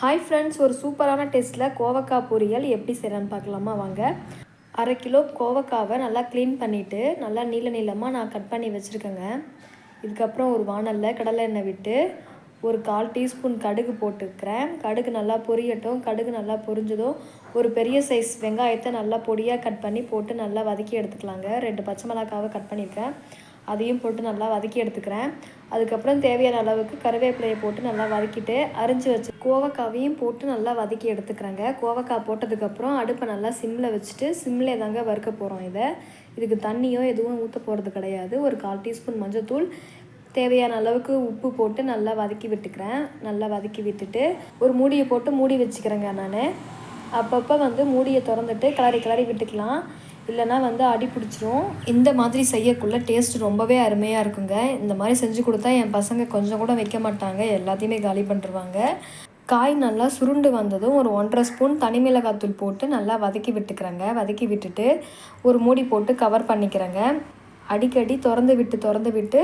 Hi friends ஒரு சூப்பரான டேஸ்ட்டில் கோவக்காய் பொரியல் எப்படி செய்கிறேன்னு பார்க்கலாமா? வாங்க. அரை கிலோ கோவக்காவை நல்லா க்ளீன் பண்ணிவிட்டு நல்லா நீள நீளமாக நான் கட் பண்ணி வச்சுருக்கேங்க. இதுக்கப்புறம் ஒரு வானலில் கடலை எண்ணெய் விட்டு ஒரு கால் டீஸ்பூன் கடுகு போட்டுக்கிறேன். கடுகு நல்லா பொரியட்டும். கடுகு நல்லா பொரிஞ்சதும் ஒரு பெரிய சைஸ் வெங்காயத்தை நல்லா பொடியாக கட் பண்ணி போட்டு நல்லா வதக்கி எடுத்துக்கலாங்க. ரெண்டு பச்சை மிளகாவை கட் பண்ணியிருக்கேன். அதையும் போட்டு நல்லா வதக்கி எடுத்துக்கிறேன். அதுக்கப்புறம் தேவையான அளவுக்கு கருவேப்பிலையை போட்டு நல்லா வதக்கிட்டு அரிஞ்சு வச்சு கோவக்காவையும் போட்டு நல்லா வதக்கி எடுத்துக்கிறேங்க. கோவக்காய் போட்டதுக்கப்புறம் அடுப்பை நல்லா சிம்மில் வச்சுட்டு சிம்மில் தாங்க வறுக்க போகிறோம் இதை. இதுக்கு தண்ணியோ எதுவும் ஊற்ற போகிறது கிடையாது. ஒரு கால் டீஸ்பூன் மஞ்சத்தூள் தேவையான அளவுக்கு உப்பு போட்டு நல்லா வதக்கி விட்டுக்கிறேன். நல்லா வதக்கி விட்டுட்டு ஒரு மூடியை போட்டு மூடி வச்சுக்கிறேங்க நான். அப்பப்போ வந்து மூடியை திறந்துட்டு கிளறி கிளறி விட்டுக்கலாம். இல்லைனா வந்து அடி பிடிச்சிரும். இந்த மாதிரி செய்யக்குள்ளே டேஸ்ட் ரொம்பவே அருமையாக இருக்குங்க. இந்த மாதிரி செஞ்சு கொடுத்தா என் பசங்க கொஞ்சம் கூட வைக்க மாட்டாங்க. எல்லாத்தையுமே காலி பண்ணிருவாங்க. காய் நல்லா சுருண்டு வந்ததும் ஒரு ஒன்றரை ஸ்பூன் தனி மிளகாத்தூள் போட்டு நல்லா வதக்கி விட்டுக்கிறேங்க. வதக்கி விட்டுட்டு ஒரு மூடி போட்டு கவர் பண்ணிக்கிறேங்க. அடிக்கடி திறந்து விட்டு திறந்து விட்டு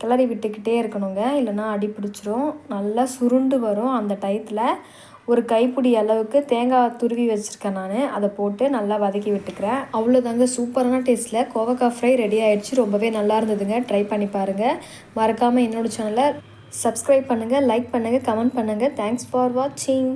கிளறி விட்டுக்கிட்டே இருக்கணுங்க. இல்லைனா அடி பிடிச்சிரும். நல்லா சுருண்டு வரும் அந்த டயத்தில் ஒரு கைப்பிடி அளவுக்கு தேங்காய் துருவி வச்சுருக்கேன் நான். அதை போட்டு நல்லா வதக்கி விட்டுக்கிறேன். அவ்வளோதாங்க சூப்பரான டேஸ்ட்டில் கோவக்காய் ஃப்ரை ரெடி ஆகிடுச்சு ரொம்பவே நல்லா இருந்ததுங்க. ட்ரை பண்ணி பாருங்கள் மறக்காமல் என்னோடய சேனலை சப்ஸ்கிரைப் பண்ணுங்கள் லைக் பண்ணுங்கள் கமெண்ட் பண்ணுங்கள் தேங்க்ஸ் ஃபார் வாட்சிங்